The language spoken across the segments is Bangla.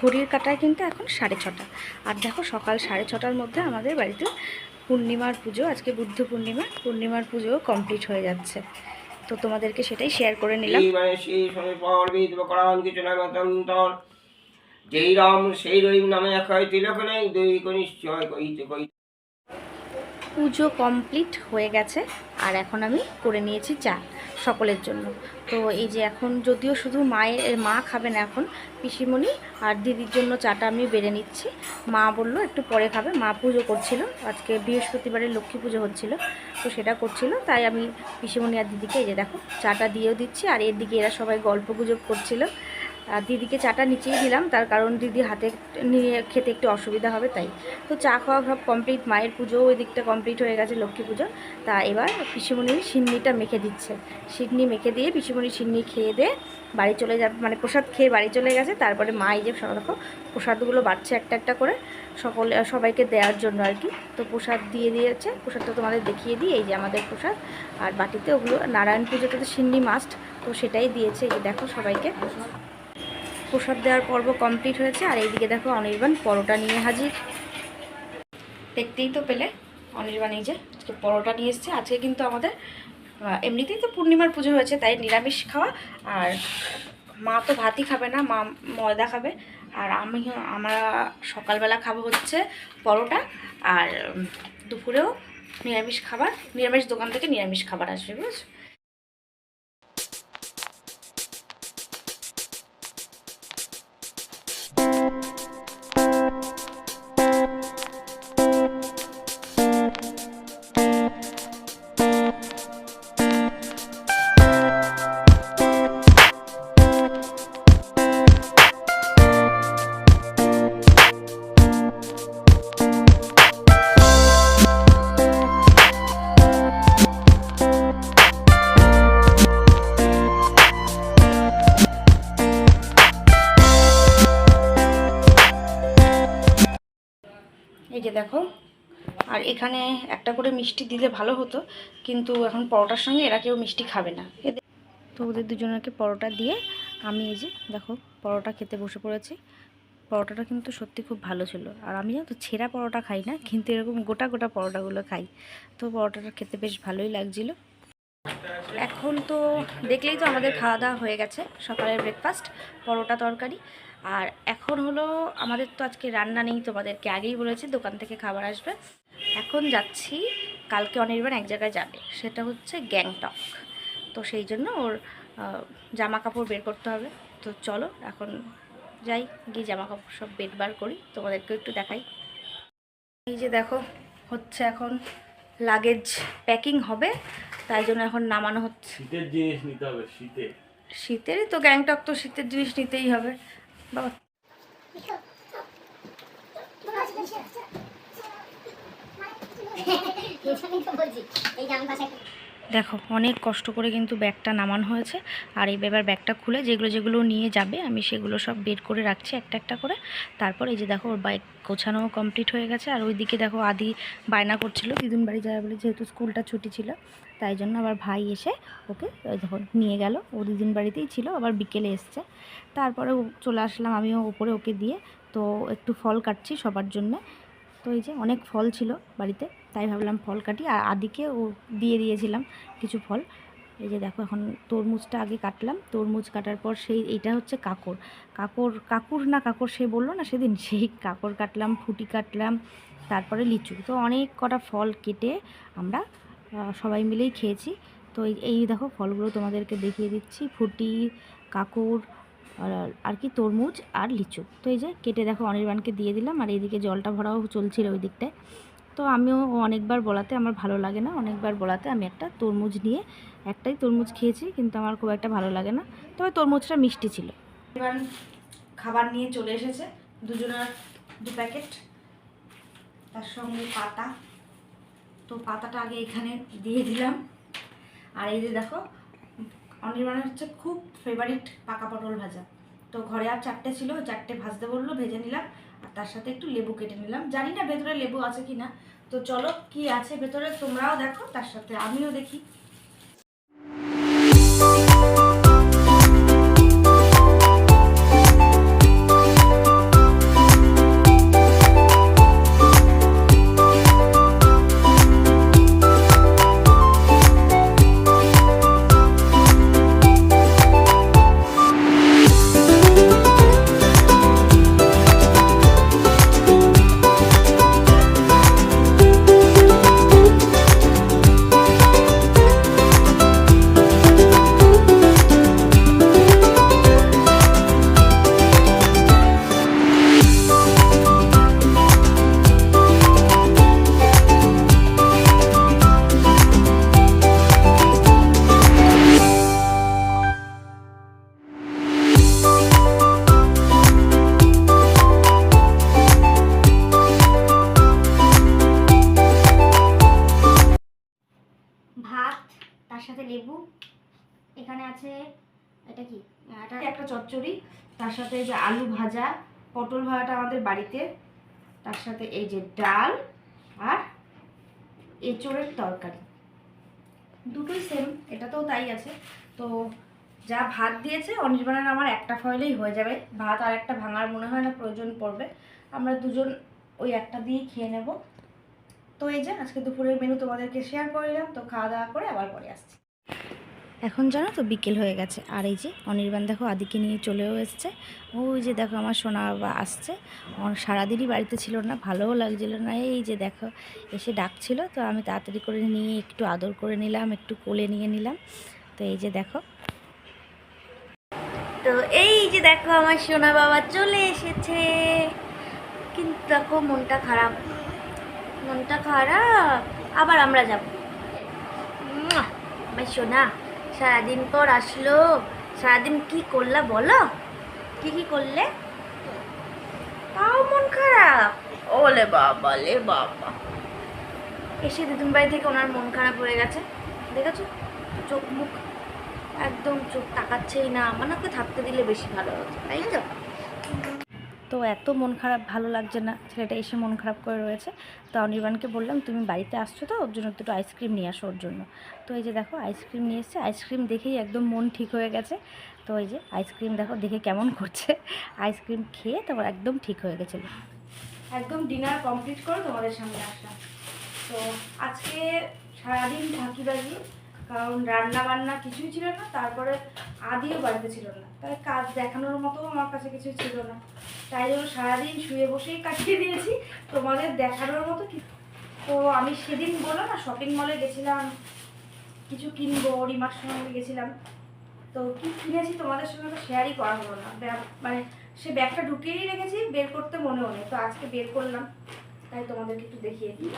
ঘড়ির কাটায় কিন্তু এখন সাড়ে ছটা। আর দেখো সকাল সাড়ে ছটার মধ্যে আমাদের বাড়িতে পূর্ণিমার পুজো, আজকে বুদ্ধ পূর্ণিমা, পূর্ণিমার পুজো কমপ্লিট হয়ে যাচ্ছে। তো তোমাদেরকে সেটাই শেয়ার করে নিলাম। যেই রাম সেই রহিম নামে এক হয় তিলক দুই কনিশ্চয় কইতে কইতে পুজো কমপ্লিট হয়ে গেছে, আর এখন আমি করে নিয়েছি চা সকলের জন্য। তো এই যে এখন যদিও শুধু মায়ের মা খাবে না এখন, পিসিমণি আর দিদির জন্য চাটা আমি বেড়ে নিচ্ছি। মা বলল, একটু পরে খাবে। মা পুজো করছিল, আজকে বৃহস্পতিবারে লক্ষ্মী পুজো হচ্ছিল, তো সেটা করছিল। তাই আমি পিসিমণি আর দিদিকে এই যে দেখো, চাটা দিয়েও দিচ্ছি, আর এর দিকে এরা সবাই গল্প গুজব করছিল। আর দিদিকে চাটা নিচেই দিলাম, তার কারণ দিদি হাতে নিয়ে খেতে একটু অসুবিধা হবে তাই। তো চা খাওয়া সব কমপ্লিট মায়ের পুজো ওই দিকটা কমপ্লিট হয়ে গেছে, লক্ষ্মী পুজো। তা এবার পিসিমণি সিন্নিটা মেখে দিচ্ছে। সিন্নি মেখে দিয়ে পিসিমণির সিন্নি খেয়ে দিয়ে বাড়ি চলে যাবে মানে প্রসাদ খেয়ে বাড়ি চলে গেছে। তারপরে মা এই যে দেখো, প্রসাদগুলো বাড়ছে একটা একটা করে, সকলে, সবাইকে দেওয়ার জন্য আর কি। তো প্রসাদ দিয়ে দিয়েছে, প্রসাদটা তোমাদের দেখিয়ে দিই, এই যে আমাদের প্রসাদ। আর বাটিতে ওগুলো, নারায়ণ পুজোতে তো সিন্নি মাস্ট তো সেটাই দিয়েছে। এই দেখো সবাইকে। প্রসাদ দেওয়ার পর্ব কমপ্লিট হয়েছে। আর এইদিকে দেখো অনির্বাণ পরোটা নিয়ে হাজির। দেখতেই তো পেলে অনির্বাণ এই যে আজকে পরোটা নিয়ে এসছে। আজকে কিন্তু আমাদের এমনিতেই তো পূর্ণিমার পুজো হয়েছে, তাই নিরামিষ খাওয়া। আর মা তো ভাতই খাবে না, মা ময়দা খাবে। আর আমি, আমরা সকালবেলা খাব হচ্ছে পরোটা। আর দুপুরেও নিরামিষ খাবার, নিরামিষ দোকান থেকে নিরামিষ খাবার আসবে, বুঝেছ? এই যে দেখো, আর এখানে একটা করে মিষ্টি দিলে ভালো হতো, কিন্তু এখন পরোটার সঙ্গে এরা কেউ মিষ্টি খাবে না। এদের- তো ওদের দুজনকে পরোটা দিয়ে আমি এই যে দেখো পরোটা খেতে বসে পড়েছি। পরোটাটা কিন্তু সত্যি খুব ভালো ছিল। আর আমি তো ছেঁড়া পরোটা খাই না, কিন্তু এরকম গোটা গোটা পরোটাগুলো খাই। তো পরোটাটা খেতে বেশ ভালোই লাগছিল। এখন তো দেখলেই তো আমাদের খাওয়া দাওয়া হয়ে গেছে, সকালের ব্রেকফাস্ট পরোটা তরকারি। আর এখন হলো আমাদের তো আজকে রান্না নেই তোমাদেরকে আগেই বলেছি দোকান থেকে খাবার আসবে। এখন যাচ্ছি কালকে অনির্বাণ এক জায়গায় যাবে সেটা হচ্ছে গ্যাংটক। তো সেই জন্য ওর জামা কাপড় বের করতে হবে। তো চলো এখন যাই গিয়ে জামা কাপড় সব বের বার করি তোমাদেরকেও একটু দেখাই। এই যে দেখো হচ্ছে এখন লাগেজ প্যাকিং হবে তাই জন্য এখন নামানো হচ্ছে। শীতের জিনিস নিতে হবে শীতে। শীতেরই তো গ্যাংটক তো শীতের জিনিস নিতেই হবে। দেখো, অনেক কষ্ট করে কিন্তু ব্যাগটা নামানো হয়েছে। আর এই ব্যাপার ব্যাগটা খুলে যেগুলো যেগুলো নিয়ে যাবে, আমি সেগুলো সব বের করে রাখছি একটা একটা করে। তারপর এই যে দেখো, ওর বাইক গোছানো কমপ্লিট হয়ে গেছে। আর ওইদিকে দেখো, আদি বায়না করছিল। দিদুন বাড়ি যাবে বলে যেহেতু স্কুলটা ছুটি ছিল। তাই জন্য আবার ভাই এসে ওকে দেখো, নিয়ে গেল। ও দুদিন বাড়িতেই ছিল, আবার বিকেলে এসছে। তারপরে চলে আসলাম আমিও ওপরে ওকে দিয়ে। তো একটু ফল কাটছি সবার জন্য। তো এই যে অনেক ফল ছিল বাড়িতে, তাই ভাবলাম ফল কাটি। আর আদিকে ও দিয়ে দিয়েছিলাম কিছু ফল। এই যে দেখো, এখন তরমুজটা আগে কাটলাম। তরমুজ কাটার পর সেই, এইটা হচ্ছে কাকর। কাকর, কাকুর না কাকর সে বলল না সেদিন, সেই কাকর কাটলাম, ফুটি কাটলাম, তারপরে লিচু। তো অনেক কটা ফল কেটে আমরা সবাই মিলেই খেয়েছি। তো এই- দেখো ফলগুলো তোমাদেরকে দেখিয়ে দিচ্ছি। ফুটি কাকুর আর কি তরমুজ আর লিচু। তো এই যে কেটে দেখো অনির্বাণকে দিয়ে দিলাম আর এইদিকে জলটা ভরাও চলছিল ওই দিকটায় তো আমিও অনেকবার বলাতে আমার ভালো লাগে না। অনেকবার বলাতে আমি একটা তরমুজ নিয়ে একটাই তরমুজ খেয়েছি কিন্তু আমার খুব একটা ভালো লাগে না। তবে তরমুজটা মিষ্টি ছিল। খাবার নিয়ে চলে এসেছে দুজনের দু প্যাকেট। তার সঙ্গে পাতা। তো পাতাটা আগে এখানে দিয়ে দিলাম। আর এই যে দেখো, অনির্বাণের হচ্ছে খুব ফেভারিট পাকা পটল ভাজা। তো ঘরে আর চারটে ছিল, চারটে ভাজতে বলল, ভেজে নিলাম। আর তার সাথে একটু লেবু কেটে নিলাম। জানি না ভেতরে লেবু আছে কি না তো চলো কি আছে ভেতরে তোমরাও দেখো, তার সাথে আমিও দেখি। চচ্চড়ি, তার সাথে এই যে আলু ভাজা, পটল ভাজাটা আমাদের বাড়িতে। তার সাথে এই যে ডাল আর এঁচোড়ের তরকারি। দুটোই সেম এটাতেও তাই আছে। তো যা ভাত দিয়েছে, অনির্বাণের আমার একটা ফয়েলেই হয়ে যাবে। ভাত আর একটা ভাঙার মনে হয় না, প্রয়োজন পড়বে। আমরা দুজন ওই একটা দিয়েই খেয়ে নেব। তো এই যে, আজকে দুপুরের মেনু তোমাদেরকে শেয়ার করলাম তো খাওয়া দাওয়া করে আবার পরে আসছি। এখন জানো তো বিকেল হয়ে গেছে। আর এই যে অনির্বাণ দেখো আদিকে নিয়ে চলেও এসছে। ওই যে দেখো আমার সোনা বাবা আসছে। অন- সারাদিনই বাড়িতে ছিল না, ভালোও লাগছিল না। এই যে দেখো, এসে ডাকছিল। তো আমি তাড়াতাড়ি করে নিয়ে একটু আদর করে নিলাম, একটু কোলে নিয়ে নিলাম। তো এই যে দেখো। তো এই যে দেখো আমার সোনা বাবা চলে এসেছে। কিন্তু দেখো মনটা খারাপ। মনটা খারাপ। আবার আমরা যাব। আমার সোনা। সারাদিন পর আসলো। সারাদিন কি করলা বলো? কি কি করলে? তাও মন খারাপ। ওলে বাবা লে বাবা। এসে দিদুন বাড়ি থেকে ওনার মন খারাপ হয়ে গেছে। দেখেছ? চোখ মুখ একদম চোখ তাকাচ্ছেই না। মানে ওকে থাকতে দিলে বেশি ভালো হতো তাই তো? তো এত মন খারাপ, ভালো লাগছে না। ছেলেটা এসে মন খারাপ করে রয়েছে। তো অনির্বাণকে বললাম, তুমি বাড়িতে আসছো তো? ওর জন্য দুটো আইসক্রিম নিয়ে আসো ওর জন্য। তো এই যে দেখো আইসক্রিম নিয়ে এসছে। আইসক্রিম দেখেই একদম মন ঠিক হয়ে গেছে। তো এই যে আইসক্রিম দেখো, দেখে কেমন করছে। আইসক্রিম খেয়ে তারপর একদম ঠিক হয়ে গেছিল। একদম ডিনার কমপ্লিট করে, তোমাদের সামনে আসলাম। তো আজকে সারাদিন থাকি বাজি। কারণ রান্না বান্না কিছুই ছিল না, তারপরে আদিও বাড়িতে ছিল না। তাই কাজ দেখানোর মতো আমার কাছে কিছুই ছিল না। তাই জন্য সারাদিন শুয়ে বসেই কাটিয়ে দিয়েছি, তোমাদের দেখানোর মতো কি? তো আমি সেদিন বলো না শপিং মলে গেছিলাম, কিছু কিনবো, রিমার সঙ্গে গেছিলাম। তো কি কিনেছি তোমাদের সঙ্গে তো শেয়ারই করা হলো না। মানে সে ব্যাগটা ঢুকিয়েই রেখেছি, বের করতে মনেও নেই। তো আজকে বের করলাম, তাই তোমাদেরকে একটু দেখিয়ে দিই।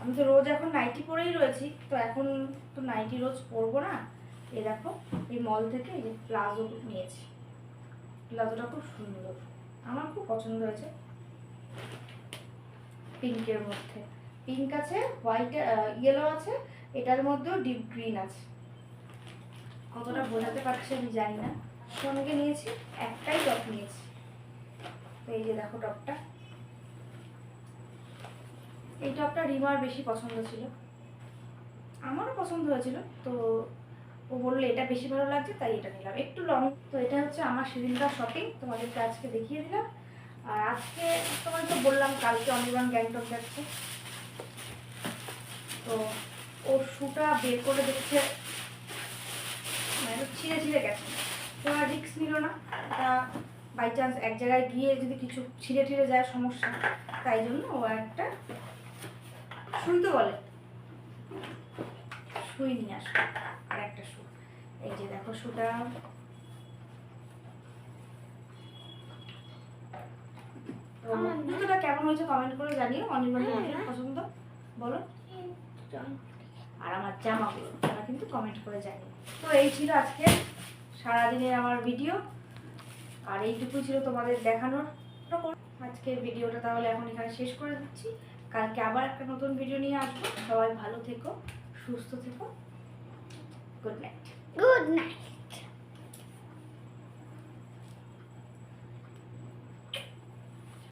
আমি তো রোজ এখন নাইটি পরেই রয়েছি, তো এখন তো নাইটি রোজ পরবো না। এই দেখো, এই মল থেকে এই যে প্লাজো নিয়েছি। প্লাজোটা খুব সুন্দর। আমার খুব পছন্দ হয়েছে। পিঙ্কের মধ্যে। পিঙ্ক আছে হোয়াইট ইয়েলো আছে, এটার মধ্যেও ডিপ গ্রিন আছে। কতটা বোঝাতে পারছি আমি জানি না। সঙ্গে নিয়েছি, একটাই টপ নিয়েছি। তো এই যে দেখো টপটা এই টপটা রিমার বেশি পছন্দ ছিল। আমারও পছন্দ হয়েছিল, তো ও বলল এটা বেশি ভালো লাগছে, তাই এটা নিলাম। একটু লং তো এটা হচ্ছে আমার সেদিনকার শপিং তোমাদেরকে আজকে দেখিয়ে দিলাম। আর আজকে তোমার তো বললাম, কালকে অনির্বাণ গ্যাংটক যাচ্ছে। তো ওর শুটা বের করে দেখছে মানে ছিঁড়ে ছিঁড়ে গেছে। তো আর রিক্স নিল না। তা বাই চান্স এক জায়গায় গিয়ে যদি কিছু ছিঁড়ে ছিঁড়ে যায় সমস্যা, তাই জন্য ও একটা শুই তো বলে? শুই নিয়ে আসো আর একটা শু এই যে দেখো শুটা জুতোটা কেমন হয়েছে কমেন্ট করে জানিও অনির্বাণের পছন্দ? বলো। আর আমার জামাগুলো তারা কিন্তু কমেন্ট করে জানিও তো এই ছিল আজকে সারাদিনের আমার ভিডিও আর এইটুকু ছিল তোমাদের দেখানোর। আজকের ভিডিওটা তাহলে এখন এখানে শেষ করে দিচ্ছি। কালকে আবার একটা নতুন ভিডিও নিয়ে আসব। সবাই ভালো থেকো, সুস্থ থেকো। Good night good night.